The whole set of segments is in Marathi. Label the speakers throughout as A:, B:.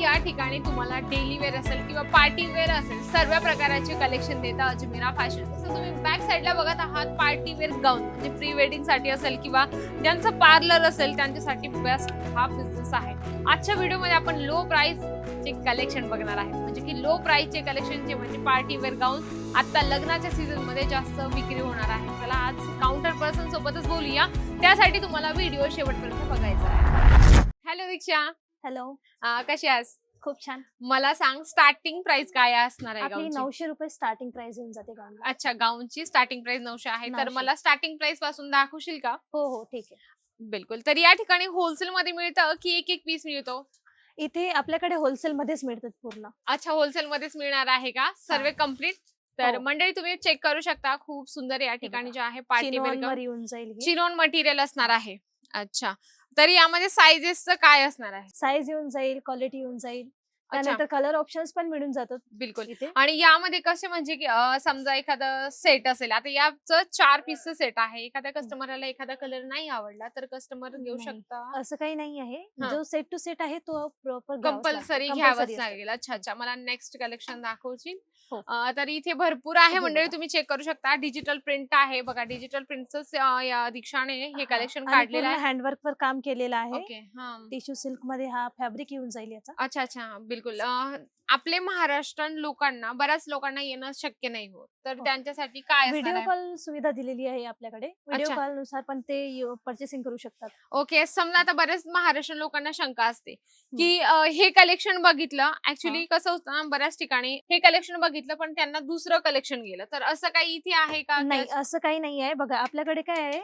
A: या ठिकाणी तुम्हाला डेली वेअर असेल किंवा पार्टी वेअर असेल सर्व प्रकाराचे कलेक्शन देता अजमेरा फॅशन जसं तुम्ही बॅक साईडला बघत आहात पार्टी वेअर गाऊन म्हणजे प्री वेडिंगसाठी असेल किंवा ज्यांचं पार्लर असेल त्यांच्यासाठी बेस्ट हा बिझनेस आहे. आजच्या व्हिडिओमध्ये आपण लो प्राईस चे कलेक्शन बघणार आहे. म्हणजे की लो प्राईसचे कलेक्शन जे म्हणजे पार्टी वेअर गाऊन आता लग्नाच्या सीझनमध्ये जास्त विक्री होणार आहे. चला आज काउंटर पर्सन सोबतच बोलूया. त्यासाठी तुम्हाला व्हिडिओ शेवटपर्यंत बघायचा आहे. हॅलो दीक्षा.
B: हॅलो.
A: अं, कशी आहेस?
B: खूप छान.
A: मला सांग स्टार्टिंग प्राइस काय असणार आहे
B: आपली
A: गाऊनची?
B: नऊशे रुपये स्टार्टिंग प्राइस येऊन जाते गाऊनला.
A: अच्छा गाऊनची स्टार्टिंग प्राइस नऊशे आहे. तर
B: 900.
A: मला स्टार्टिंग प्राइसपासून दाखवशील का?
B: हो हो ठीक आहे.
A: बिलकुल. तर या ठिकाणी होलसेल मध्ये मिळतं की एक एक पीस मिळतो?
B: इथे आपल्याकडे होलसेल मध्येच मिळतात पूर्ण.
A: अच्छा होलसेल मध्येच मिळणार आहे का? सर्व कंप्लीट तर
B: हो.
A: मंडळी तुम्ही चेक करू शकता. खूप सुंदर या ठिकाणी जे आहे पार्टी
B: चिनोन वर येऊन जाईल
A: चिनोन मटेरियल असणार आहे. अच्छा. तरी यामध्ये साईजेसचं काय असणार आहे?
B: साईज येऊन जाईल क्वालिटी येऊन जाईल. त्यानंतर कलर ऑप्शन्स पण मिळून जातात
A: बिलकुल.
B: इथे.
A: आणि यामध्ये कसे म्हणजे की अं, समजा एखादं सेट असेल आता याचं चार पीसचं सेट आहे एखाद्या कस्टमरला एखादा कलर नाही आवडला तर कस्टमर घेऊ
B: नाही.
A: शकता.
B: असं काही नाही आहे.
A: हा.
B: जो सेट टू सेट आहे तो प्रॉपर
A: कंपल्सरी घ्यावंच लागेल. अच्छा अच्छा. मला नेक्स्ट कलेक्शन दाखवशील.
B: हो.
A: अं, तर इथे भरपूर आहे.
B: हे
A: मंडळी
B: बघा.
A: तुम्ही चेक करू शकता. डिजिटल प्रिंट आहे. बघा डिजिटल प्रिंटचं या दीक्षाने हे कलेक्शन काढलेलं आहे.
B: हँडवर्क वर काम केलेलं आहे.
A: ओके. हा.
B: टिश्यू सिल्कमध्ये हा फॅब्रिक येऊन जाईल याचा.
A: अच्छा अच्छा. बिलकुल. आपले महाराष्ट्रीयन लोकांना बऱ्याच लोकांना येणं शक्य नाही होत. तर
B: हो.
A: त्यांच्यासाठी काय असणार
B: व्हिडिओ
A: आहे?
B: कॉल सुविधा दिलेली आहे आपल्याकडे. व्हिडिओ
A: अच्छा.
B: कॉलनुसार पण ते परचेसिंग करू शकतात.
A: ओके समजा आता बरेच महाराष्ट्रीयन लोकांना शंका असते की अं, हे कलेक्शन बघितलं ऍक्च्युली कसं होतं ना, बऱ्याच ठिकाणी हे कलेक्शन बघितलं पण त्यांना दुसरं कलेक्शन गेलं. तर असं काही इथे आहे का?
B: नाही असं काही नाही आहे. बघा आपल्याकडे काय आहे?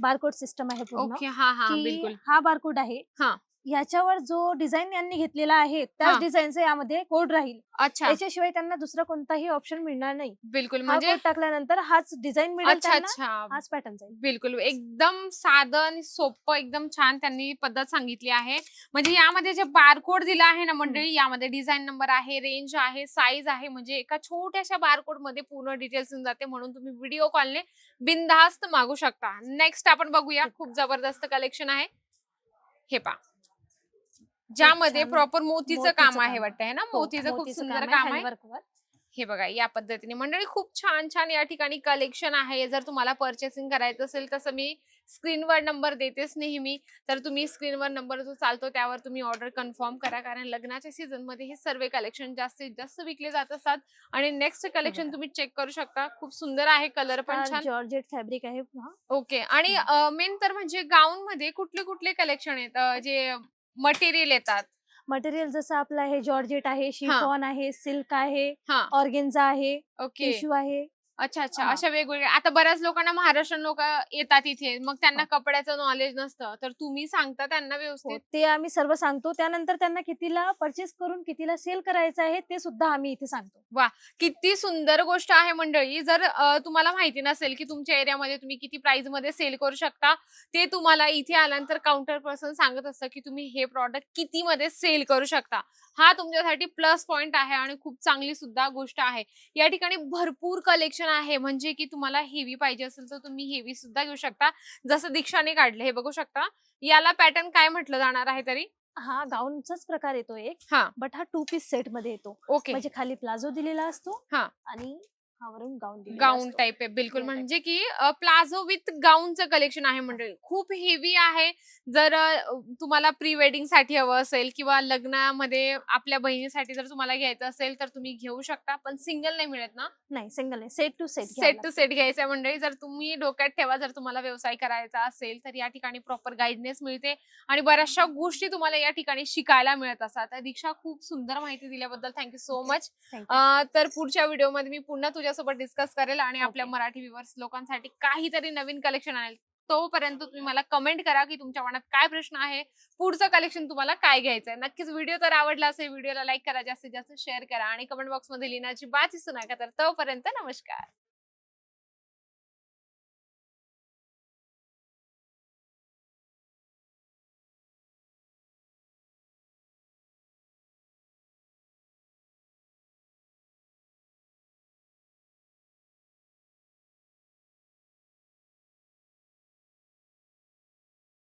B: बारकोड सिस्टम आहे पूर्ण.
A: ओके हा हा
B: की
A: बिलकुल.
B: हा बारकोड आहे.
A: हा.
B: याच्यावर जो डिझाईन यांनी घेतलेला आहे त्याच
A: हा.
B: डिझाईनचा यामध्ये कोड राहील.
A: अच्छा.
B: त्याच्याशिवाय त्यांना दुसरा कोणताही ऑप्शन मिळणार नाही.
A: बिलकुल
B: हा
A: म्हणजे
B: कोड टाकल्यानंतर हाच डिझाईन मिळेल
A: अच्छा
B: त्यांना
A: अच्छा.
B: हाच पॅटर्न जाईल.
A: बिलकुल एकदम साधं आणि सोपं एकदम छान त्यांनी पद्धत सांगितली आहे. म्हणजे यामध्ये जे बारकोड दिला आहे ना मंडळी यामध्ये डिझाईन नंबर आहे रेंज आहे साईज आहे म्हणजे एका छोट्याशा बारकोडमध्ये पूर्ण डिटेल्स येऊन जाते म्हणून तुम्ही व्हिडिओ कॉलने बिनधास्त मागू शकता. नेक्स्ट आपण बघूया खूप जबरदस्त कलेक्शन आहे. हे पा ज्यामध्ये
B: छान
A: प्रॉपर मोतीचं काम आहे
B: काम
A: वाटतं है ना?
B: हो,
A: मोतीचं खूप सुंदर काम आहे. हे बघा या पद्धतीने. मंडळी खूप छान छान या ठिकाणी कलेक्शन आहे. जर तुम्हाला परचेसिंग करायचं असेल तसं मी स्क्रीनवर नंबर देतेच नेहमी तर तुम्ही स्क्रीनवर नंबर जो चालतो त्यावर तुम्ही ऑर्डर कन्फर्म करा. कारण लग्नाच्या सीझनमध्ये हे सर्व कलेक्शन जास्तीत जास्त विकले जात असतात. आणि नेक्स्ट कलेक्शन. तुम्ही चेक करू शकता. खूप सुंदर आहे. कलर पण
B: हा
A: छान.
B: जॉर्जेट फॅब्रिक आहे. हा.
A: ओके आणि मेन तर म्हणजे गाऊन मध्ये कुठले कुठले कलेक्शन आहेत जे मटेरियल येतात.
B: मटेरियल जसं आपलं आहे जॉर्जेट आहे शिफॉन आहे सिल्क आहे
A: हा.
B: ऑर्गेन्झा आहे
A: ओके.
B: टिश्यू आहे.
A: अच्छा अच्छा.
B: हा.
A: अशा वेगवेगळ्या. आता बऱ्याच लोकांना महाराष्ट्रीयन लोक येतात इथे. मग त्यांना कपड्याचं नॉलेज नसतं. तर तुम्ही सांगता त्यांना
B: हो,
A: व्यवस्थित?
B: ते आम्ही सर्व सांगतो. त्यानंतर त्यांना कितीला परचेस करून कितीला सेल करायचं आहे ते सुद्धा आम्ही इथे सांगतो.
A: किती सुंदर गोष्ट आहे मंडळी. जर अं, तुम्हाला माहिती नसेल की तुमच्या एरियामध्ये तुम्ही किती प्राइसमध्ये सेल करू शकता ते तुम्हाला इथे आल्यानंतर काउंटर पर्सन सांगत असतं की तुम्ही हे प्रॉडक्ट किती मध्ये सेल करू शकता. हा तुमच्यासाठी प्लस पॉइंट आहे आणि खूप चांगली सुद्धा गोष्ट आहे. या ठिकाणी भरपूर कलेक्शन आहे. म्हणजे की तुम्हाला हेवी पाहिजे असेल तर तुम्ही हेवी सुद्धा घेऊ शकता. जसं दीक्षाने काढले हे बघू शकता. याला पॅटर्न काय म्हटलं जाणार आहे तरी?
B: हा गाऊनचाच प्रकार येतो एक.
A: हा.
B: बट हा टू पीस सेटमध्ये येतो.
A: ओके
B: म्हणजे खाली प्लाझो दिलेला असतो
A: हा.
B: आणि वरून गाऊन
A: गाऊन टाईप आहे. बिलकुल. म्हणजे की प्लाझो विथ गाऊनचं कलेक्शन आहे मंडळी खूप हेवी आहे. जर तुम्हाला प्री वेडिंगसाठी हवं असेल किंवा लग्नामध्ये आपल्या बहिणीसाठी जर तुम्हाला घ्यायचं असेल तर तुम्ही घेऊ शकता. पण सिंगल नाही मिळत ना?
B: नाही सिंगल नाही set to set
A: set to set घ्यायचं मंडळी जर तुम्ही डोक्यात ठेवा जर तुम्हाला व्यवसाय करायचा असेल तर या ठिकाणी प्रॉपर गाईडनेस मिळते. आणि बऱ्याचशा गोष्टी तुम्हाला या ठिकाणी शिकायला मिळत असतात. दीक्षा खूप सुंदर माहिती दिल्याबद्दल थँक्यू सो मच तर पुढच्या व्हिडिओमध्ये मी पुन्हा तुझ्यासोबत डिस्कस करेल आणि आपल्या. मराठी व्ह्युअर्स लोकांसाठी काहीतरी नवीन कलेक्शन आणेल. तोपर्यंत तुम्ही मला कमेंट करा की तुमच्या मनात काय प्रश्न आहे. पुढचं कलेक्शन तुम्हाला काय घ्यायचं आहे नक्कीच व्हिडिओ तर आवडला असेल व्हिडिओला लाईक करा जास्तीत जास्त शेअर करा आणि कमेंट बॉक्समध्ये लिहिण्याची बात विसरू नका तर तोपर्यंत नमस्कार.